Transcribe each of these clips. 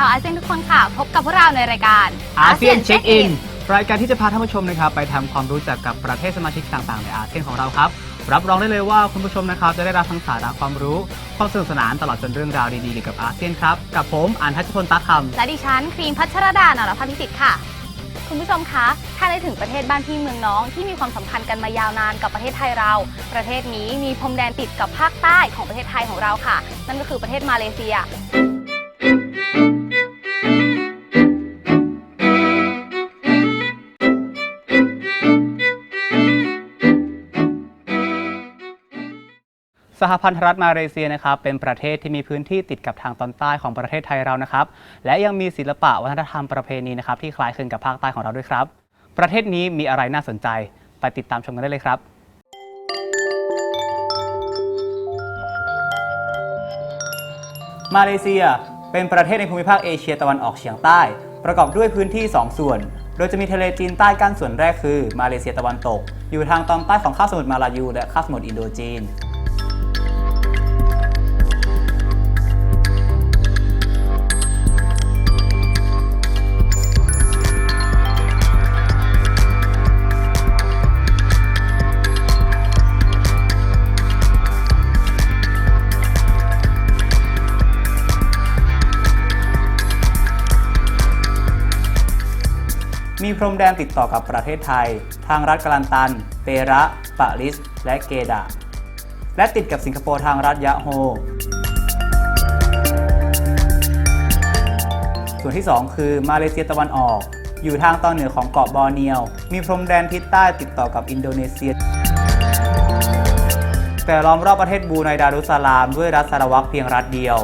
สวัสดีประชาชนชาวอาเซียนทุกคนค่ะ พบกับพวกเราในรายการอาเซียนเช็คอินรายการที่จะพาท่านผู้ชมนะครับไปทำความรู้จักกับประเทศสมาชิกต่างๆ ในอาเซียนของเราครับ รับรองได้เลยว่าคุณผู้ชมนะครับจะได้รับทั้งสาระความรู้ ความสนุกสนานตลอดจนเรื่องราวดีๆเกี่ยวกับอาเซียนครับ กับผมอันทัชพลตาคำและดิฉันครีมพัชรดานรพันธ์พิสิทธิ์ค่ะ คุณผู้ชมคะถ้าได้ถึงประเทศบ้านพี่เมืองน้อง ที่มีความสัมพันธ์กันมายาวนานกับประเทศไทยเรา ประเทศนี้มีพรมแดนติดกับภาคใต้ของประเทศไทยของเราค่ะ นั่นก็คือประเทศมาเลเซีย สหพันธรัฐมาเลเซียนะครับเป็นประเทศที่มีพื้นที่ติดกับทางตอนใต้ของประเทศไทยเรานะครับ และยังมีศิลปะวัฒนธรรมประเพณีนะครับที่คล้ายคลึงกับภาคใต้ของเราด้วยครับ ประเทศนี้มีอะไรน่าสนใจ ไปติดตามชมกันได้เลยครับมาเลเซีย เป็นประเทศในภูมิภาคเอเชียตะวันออกเฉียงใต้ ประกอบด้วยพื้นที่ 2 ส่วน โดยจะมีทะเลจีนใต้กั้นส่วนแรกคือ มาเลเซียตะวันตก อยู่ทางตอนใต้ของคาบสมุทรมาลายูและคาบสมุทรอินโดจีน มีพรมแดนติดต่อกับประเทศไทย ทางรัฐกาลันตัน เประปะลิส และเกดะ และติดกับสิงคโปร์ทางรัฐยะโฮ ส่วนที่ 2 คือมาเลเซียตะวันออก อยู่ทางตอนเหนือของเกาะบอร์เนียว มีพรมแดนทิศใต้ติดต่อกับอินโดนีเซีย แต่ล้อมรอบประเทศบูไนดารุสสลามด้วยรัฐสารวักเพียงรัฐเดียว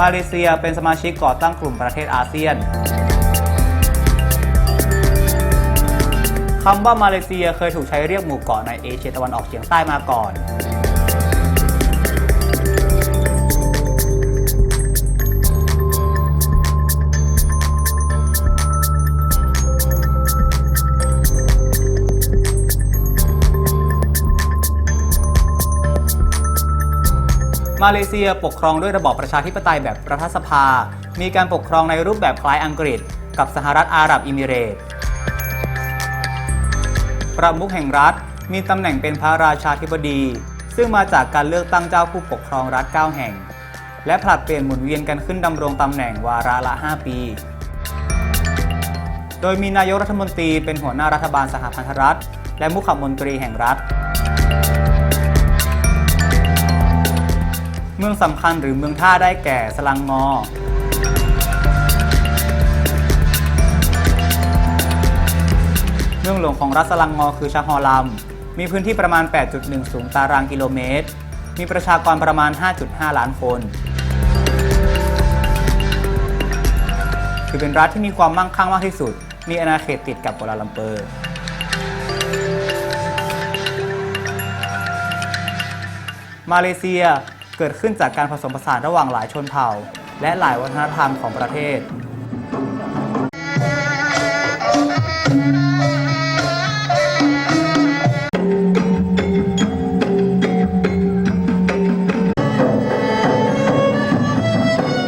มาเลเซียเป็นสมาชิกก่อตั้งกลุ่มประเทศอาเซียนคำว่ามาเลเซียเคยถูกใช้เรียกหมู่เกาะในเอเชียตะวันออกเฉียงใต้มาก่อน มาเลเซียปกครองด้วยระบอบประชาธิปไตยแบบรัฐสภา มีการปกครองในรูปแบบคล้ายอังกฤษ กับสหรัฐอาหรับอิมิเรตส์ประมุขแห่งรัฐมีตำแหน่งเป็นพระราชาธิบดี ซึ่งมาจากการเลือกตั้งเจ้าผู้ปกครองรัฐ 9 แห่ง และผลัดเปลี่ยนหมุนเวียนกันขึ้นดำรงตำแหน่งวาระละ 5 ปี โดยมีนายกรัฐมนตรีเป็นหัวหน้ารัฐบาลสหพันธรัฐ และมุขมนตรีแห่งรัฐ เมืองสำคัญหรือเมืองท่าได้แก่สลังงอ เมืองหลวงของรัฐสลังงอคือชาฮอลัม มีพื้นที่ประมาณ 8.10ตารางกิโลเมตร มีประชากรประมาณ 5.5 ล้านคนถือเป็นรัฐที่มีความมั่งคั่งมากที่สุด มีอาณาเขตติดกับกัวลาลัมเปอร์มาเลเซีย เกิดขึ้นจากการผสมผสานระหว่างหลายชนเผ่า และหลายวัฒนธรรมของประเทศ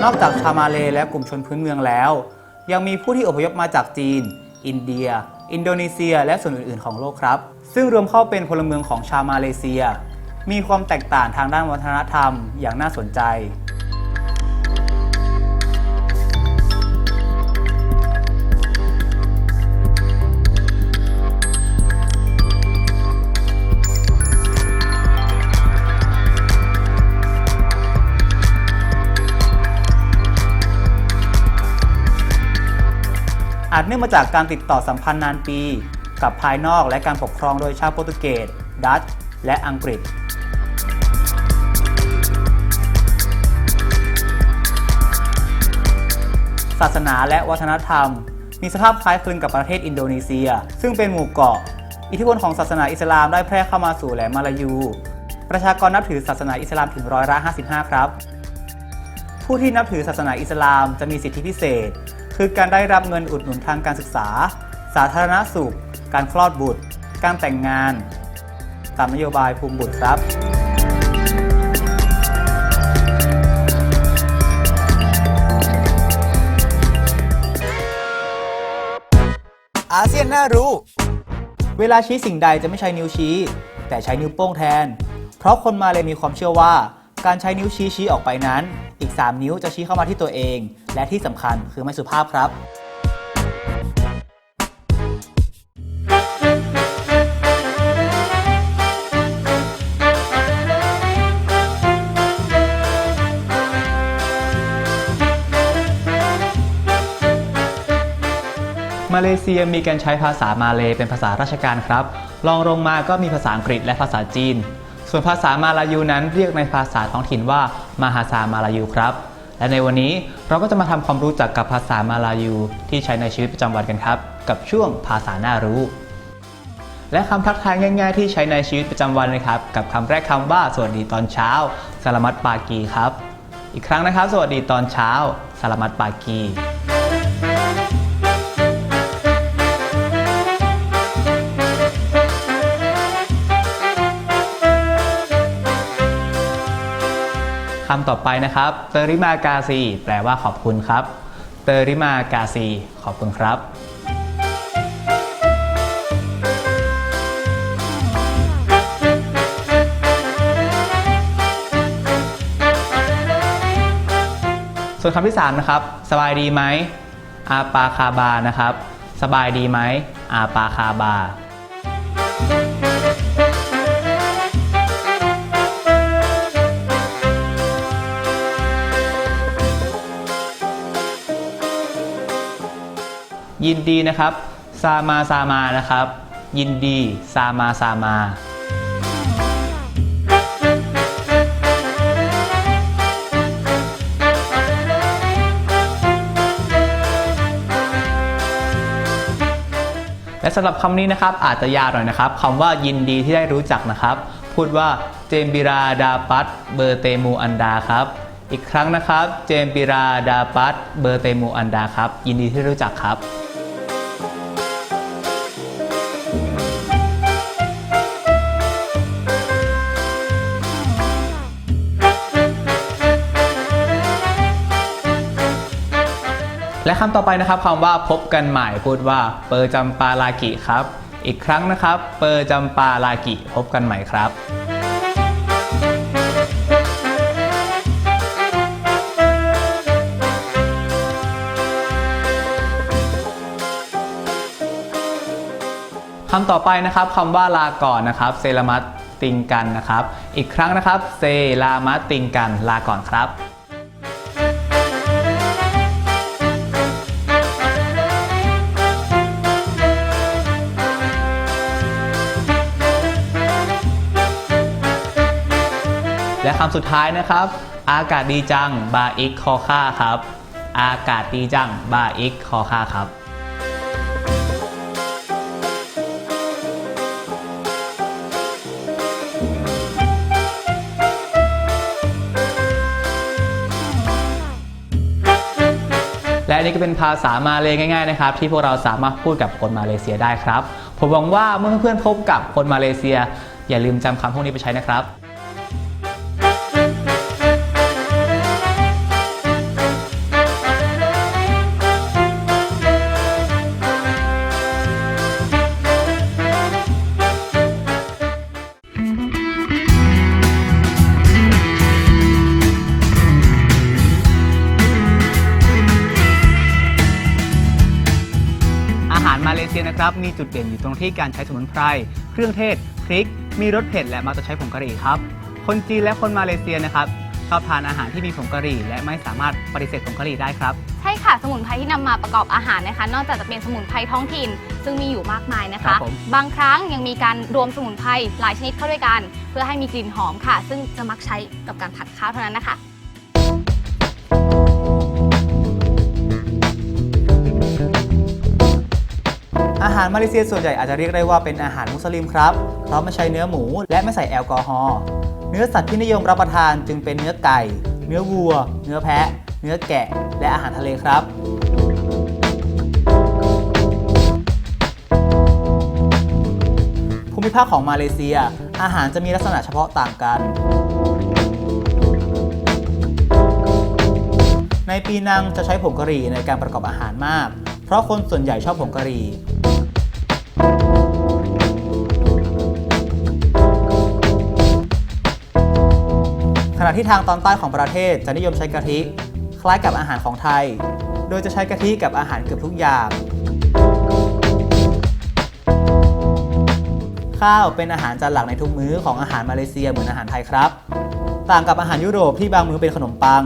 นอกจากชาวมาเลและกลุ่มชนพื้นเมืองแล้ว ยังมีผู้ที่อพยพมาจากจีน อินเดีย อินโดนีเซีย และส่วนอื่น ๆ ของโลกครับ ซึ่งรวมเข้าเป็นพลเมืองของชาวมาเลเซีย มีความแตกต่างทางด้านวัฒนธรรมอย่างน่าสนใจอาจเนื่องมาจากการติดต่อสัมพันธ์นานปี กับภายนอกและการปกครองโดยชาวโปรตุเกส ดัตช์ และอังกฤษ ศาสนาและวัฒนธรรม มีสภาพคล้ายคลึงกับประเทศอินโดนีเซีย ซึ่งเป็นหมู่เกาะ อิทธิพลของศาสนาอิสลามได้แพร่เข้ามาสู่แหลมมาลายู ประชากรนับถือศาสนาอิสลามถึงร้อยละ55 ครับ ผู้ที่นับถือศาสนาอิสลามจะมีสิทธิพิเศษ คือการได้รับเงินอุดหนุนทางการศึกษา สาธารณสุข การคลอดบุตร การแต่งงาน ตามนโยบายภูมิบุตรครับ อาเซียนน่ารู้ เวลาชี้สิ่งใดจะไม่ใช้นิ้วชี้ แต่ใช้นิ้วโป้งแทน เพราะคนมาเลยมีความเชื่อว่า การใช้นิ้วชี้ชี้ออกไปนั้น อีก 3 นิ้วจะชี้เข้ามาที่ตัวเอง และที่สำคัญคือไม่สุภาพครับ มาเลเซียมีการใช้ภาษามาเลเป็นภาษาราชการครับรองลงมาก็มีภาษาอังกฤษและภาษาจีน ส่วนภาษามาลายูนั้นเรียกในภาษาท้องถิ่นว่ามาฮาซามาลายูครับ และในวันนี้เราก็จะมาทำความรู้จักกับภาษามาลายู ที่ใช้ในชีวิตประจำวันกันครับ กับช่วงภาษาน่ารู้ และคำทักทายง่าย ๆ ที่ใช้ในชีวิตประจำวันนะครับ กับคำแรกคำว่าสวัสดีตอนเช้าสลามัดปากีครับ อีกครั้งนะครับ สวัสดีตอนเช้าสลามัดปากี คำต่อไปนะครับ เตอริมากาซี แปลว่าขอบคุณครับ เตอริมากาซี ขอบคุณครับ ส่วนคำที่ 3 นะครับ สบายดีไหม อาปาคาบา นะครับ สบายดีไหม อาปาคาบา ยินดีนะครับ ซามาซามานะครับ ยินดี ซามาซามาและสำหรับคำนี้นะครับอาจจะยาวหน่อยนะครับคำว่ายินดีที่ได้รู้จักนะครับ พูดว่าเจมบิราดาปัตเบอร์เตมูอันดาครับ อีกครั้งนะครับ เจมบิราดาปัตเบอร์เตมูอันดาครับ ยินดีที่รู้จักครับ และคำต่อไปนะครับคำว่าพบกันใหม่พูดว่าเปอร์จำปาลากิครับ อีกครั้งนะครับ เปอร์จำปาลากิพบกันใหม่ครับคำต่อไปนะครับคำว่าลาก่อนนะครับ เซรามัตติงกันนะครับ อีกครั้งนะครับ เซลามัตติงกันลาก่อนครับ และคำสุดท้ายนะครับ อากาศดีจังบาอิกคอค่าครับ อากาศดีจังบาอิกคอค่าครับและนนี่ก็เป็นภาษามาเลยง่ายๆนะครับ ที่พวกเราสามารถพูดกับคนมาเลเซียได้ครับ ผมหวังว่าเมื่อเพื่อนๆพบกับคนมาเลเซีย อย่าลืมจำคำพวกนี้ไปใช้นะครับ นะครับ มีจุดเด่นอยู่ตรงที่การใช้สมุนไพร เครื่องเทศ พริก มีรสเผ็ดและมักจะใช้ผงกะหรี่ครับ คนจีนและคนมาเลเซียนะครับชอบทานอาหารที่มีผงกะหรี่และไม่สามารถปฏิเสธผงกะหรี่ได้ครับ ใช่ค่ะ สมุนไพรที่นำมาประกอบอาหารนะคะ นอกจากจะเป็นสมุนไพรท้องถิ่น ซึ่งมีอยู่มากมายนะครัคะบผมบางครั้งยังมีการรวมสมุนไพรหลายชนิดเข้าด้วยกัน เพื่อให้มีกลิ่นหอมค่ะ ซึ่งจะมักใช้กับการผัดข้าวเท่านั้นนะคะ อาหารมาเลเซียส่วนใหญ่อาจจะเรียกได้ว่าเป็นอาหารมุสลิมครับ เพราะไม่ใช้เนื้อหมูและไม่ใส่แอลกอฮอล์ เนื้อสัตว์ที่นิยมรับประทานจึงเป็นเนื้อไก่ เนื้อวัว เนื้อแพะ เนื้อแกะ และอาหารทะเลครับภูมิมิภาคของมาเลเซีย อาหารจะมีลักษณะเฉพาะต่างกัน ในปีนังจะใช้ผงกะหรี่ในการประกอบอาหารมาก เพราะคนส่วนใหญ่ชอบผงกะหรี่ ณะที่ทางตอนใต้ของประเทศจะนิยมใช้กะทิ คล้ายกับอาหารของไทย โดยจะใช้กะทิกับอาหารเกือบทุกอย่าง ข้าวเป็นอาหารจานหลักในทุกมื้อของอาหารมาเลเซียเหมือนอาหารไทยครับ ต่างกับอาหารยุโรปที่บางมื้อเป็นขนมปัง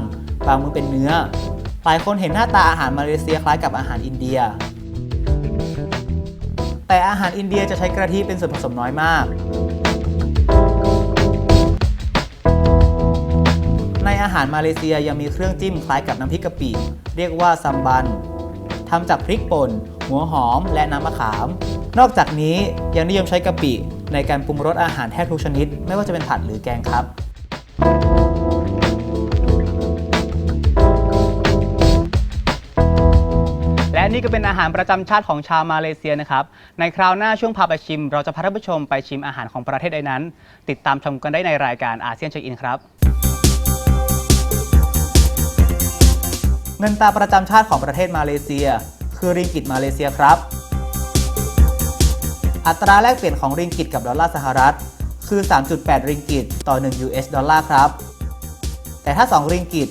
บางมื้อเป็นเนื้อ หลายคนเห็นหน้าตาอาหารมาเลเซียคล้ายกับอาหารอินเดีย แต่อาหารอินเดียจะใช้กะทิเป็นส่วนผสมน้อยมาก อาหารมาเลเซียยังมีเครื่องจิ้มคล้ายกับน้ำพริกกะปิ เรียกว่าซัมบันทำจากพริกป่น หัวหอม และน้ำมะขาม นอกจากนี้ยังนิยมใช้กะปิในการปรุงรสอาหารแทบทุกชนิด ไม่ว่าจะเป็นผัดหรือแกงครับและนี่ก็เป็นอาหารประจำชาติของชาวมาเลเซียนะครับ ในคราวหน้าช่วงพาไปชิม เราจะพาท่านผู้ชมไปชิมอาหารของประเทศใดนั้น ติดตามชมกันได้ในรายการอาเซียนเช็คอินครับ เงินตราประจำชาติของประเทศมาเลเซีย คือริงกิตมาเลเซียครับ อัตราแลกเปลี่ยนของริงกิตกับดอลลาร์สหรัฐ คือ 3.8 ริงกิตต่อ 1 US ดอลลาร์ครับ แต่ถ้า 2 ริงกิต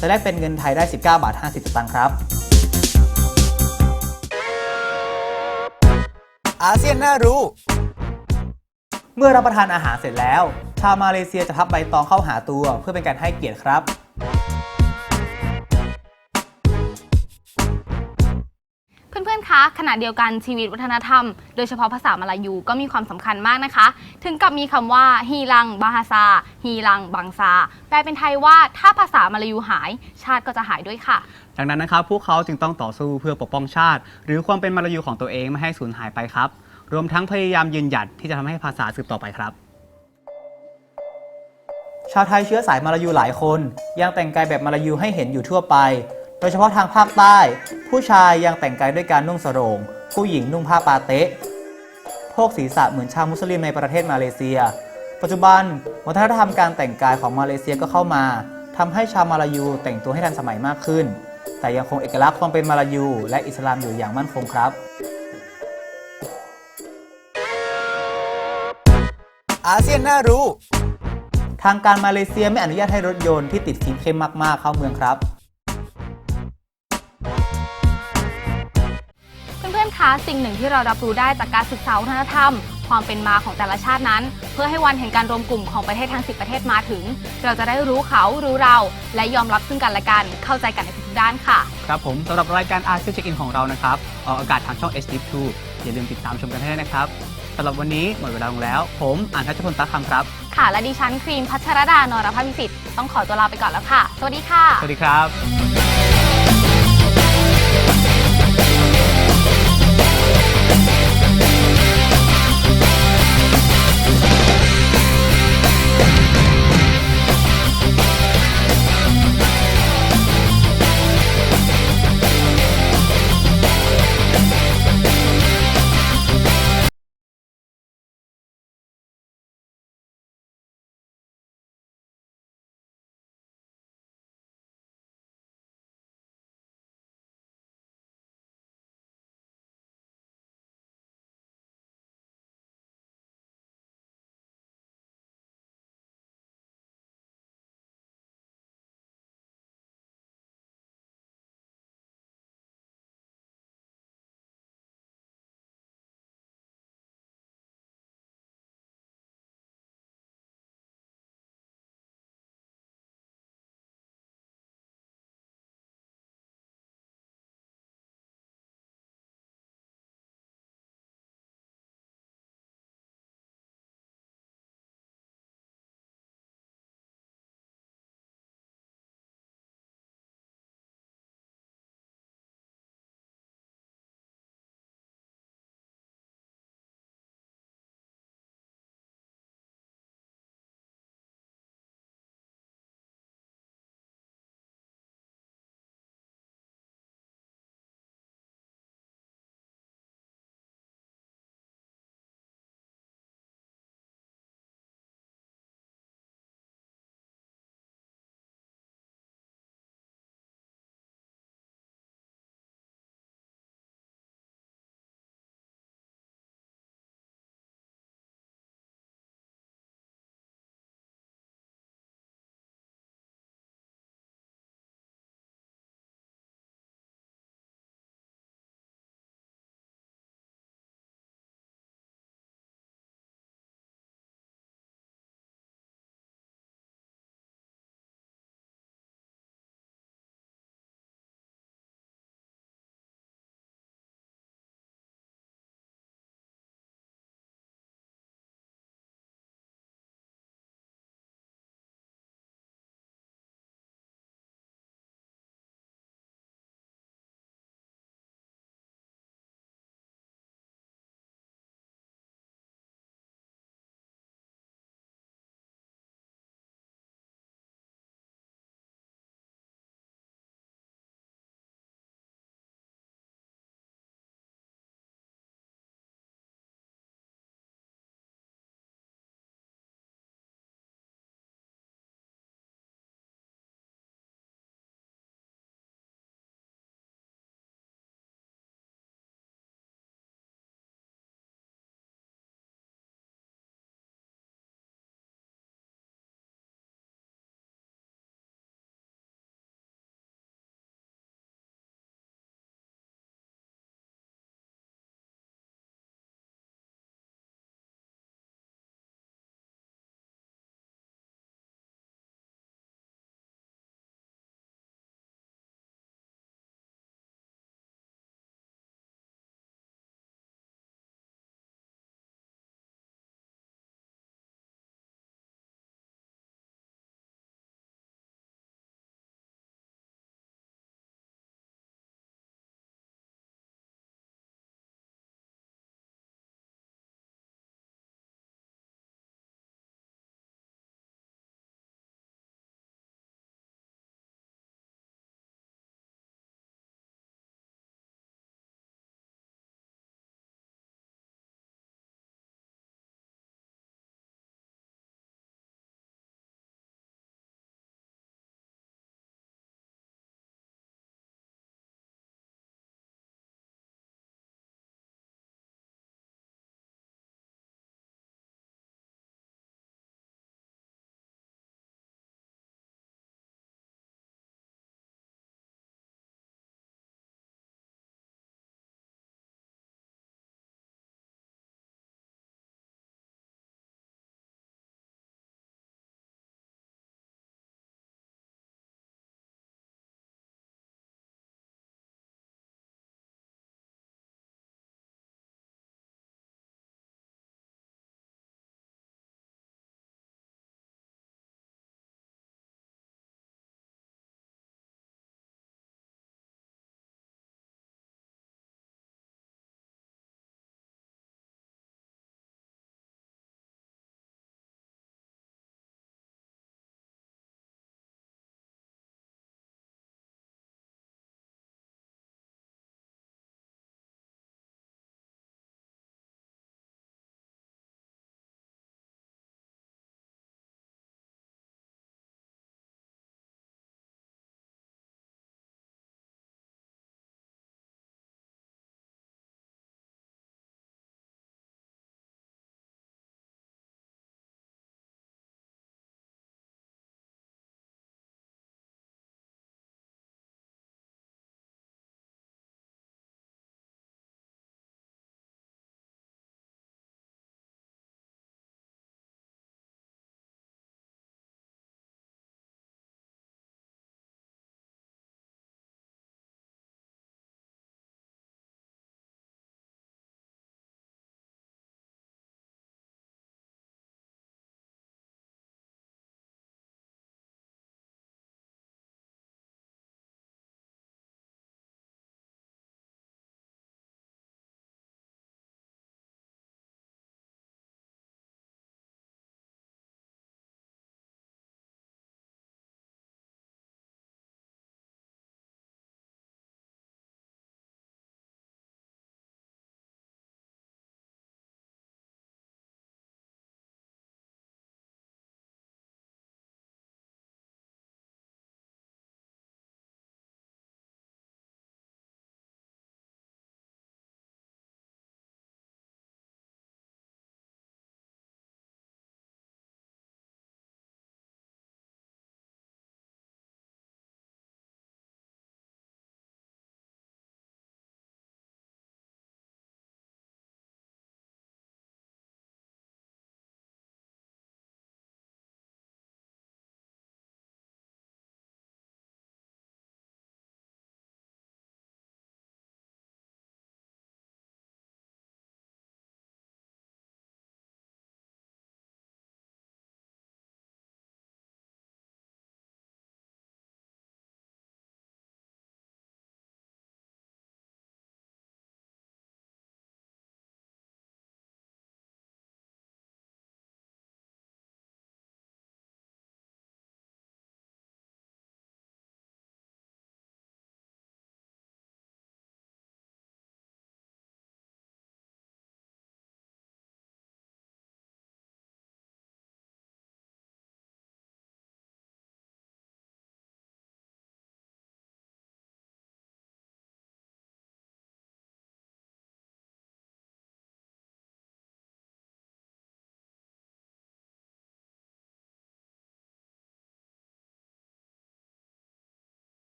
จะแลกเป็นเงินไทยได้ 19 บาท 50สตางค์ครับ อาเซียนน่ารู้ เมื่อรับประทานอาหารเสร็จแล้ว ชาวมาเลเซียจะพับใบตองเข้าหาตัวเพื่อเป็นการให้เกียรติครับ ขณะเดียวกันชีวิตวัฒนธรรม โดยเฉพาะภาษามลายูก็มีความสำคัญมากนะคะ ถึงกับมีคำว่าฮีรังบาฮาซาฮีรังบังซาแปลเป็นไทยว่าถ้าภาษามลายูหาย ชาติก็จะหายด้วยค่ะ ดังนั้นนะครับ พวกเขาจึงต้องต่อสู้เพื่อปกป้องชาติ หรือความเป็นมาลายูของตัวเองไม่ให้สูญหายไปครับ รวมทั้งพยายามยืนหยัดที่จะทำให้ภาษาสืบต่อไปครับ ชาวไทยเชื้อสายมาลายูหลายคน ยังแต่งกายแบบมาลายูให้เห็นอยู่ทั่วไปโดยเฉพาะทางภาคใต้ ผู้ชายยังแต่งกายด้วยการนุ่งสโรงผู้หญิงนุ่งผ้าปาเต๊ะโพกศีรษะเหมือนชาวมุสลิมในประเทศมาเลเซีย ปัจจุบันวัฒนธรรมการแต่งกายของมาเลเซียก็เข้ามาทำให้ชาวมาลายูแต่งตัวให้ทันสมัยมากขึ้น แต่ยังคงเอกลักษณ์ความเป็นมาลายู และอิสลามอยู่อย่างมั่นคงครับอาเซียนน่ารู้ ทางการมาเลเซียไม่อนุญาตให้รถยนต์ที่ติดฟิล์มเข้มมากๆ เข้าเมืองครับ คะสิ่งหนึ่งที่เรารับรู้ได้จากการศึกษาวัฒนธรรม ความเป็นมาของแต่ละชาตินั้น เพื่อให้วันแห่งการรวมกลุ่มของประเทศทั้ง 10 ประเทศมาถึง เราจะได้รู้เขารู้เรา และยอมรับซึ่งกันและกันเข้าใจกันในทุกๆด้านค่ะ ครับผมสำหรับรายการอาเซียนเช็คอินของเรานะครับออกอากาศทางช่อง h d 2 อย่าลืมติดตามชมกันให้ได้นะครับสำหรับวันนี้หมดเวลาลงแล้ว ผมอ่านทัชพลตาคำครับค่ะและดิฉันครีมพัชรดานรภาพิสิทธิ์ต้องขอตัวลาไปก่อนแล้วค่ะ สวัสดีค่ะ สวัสดีครับ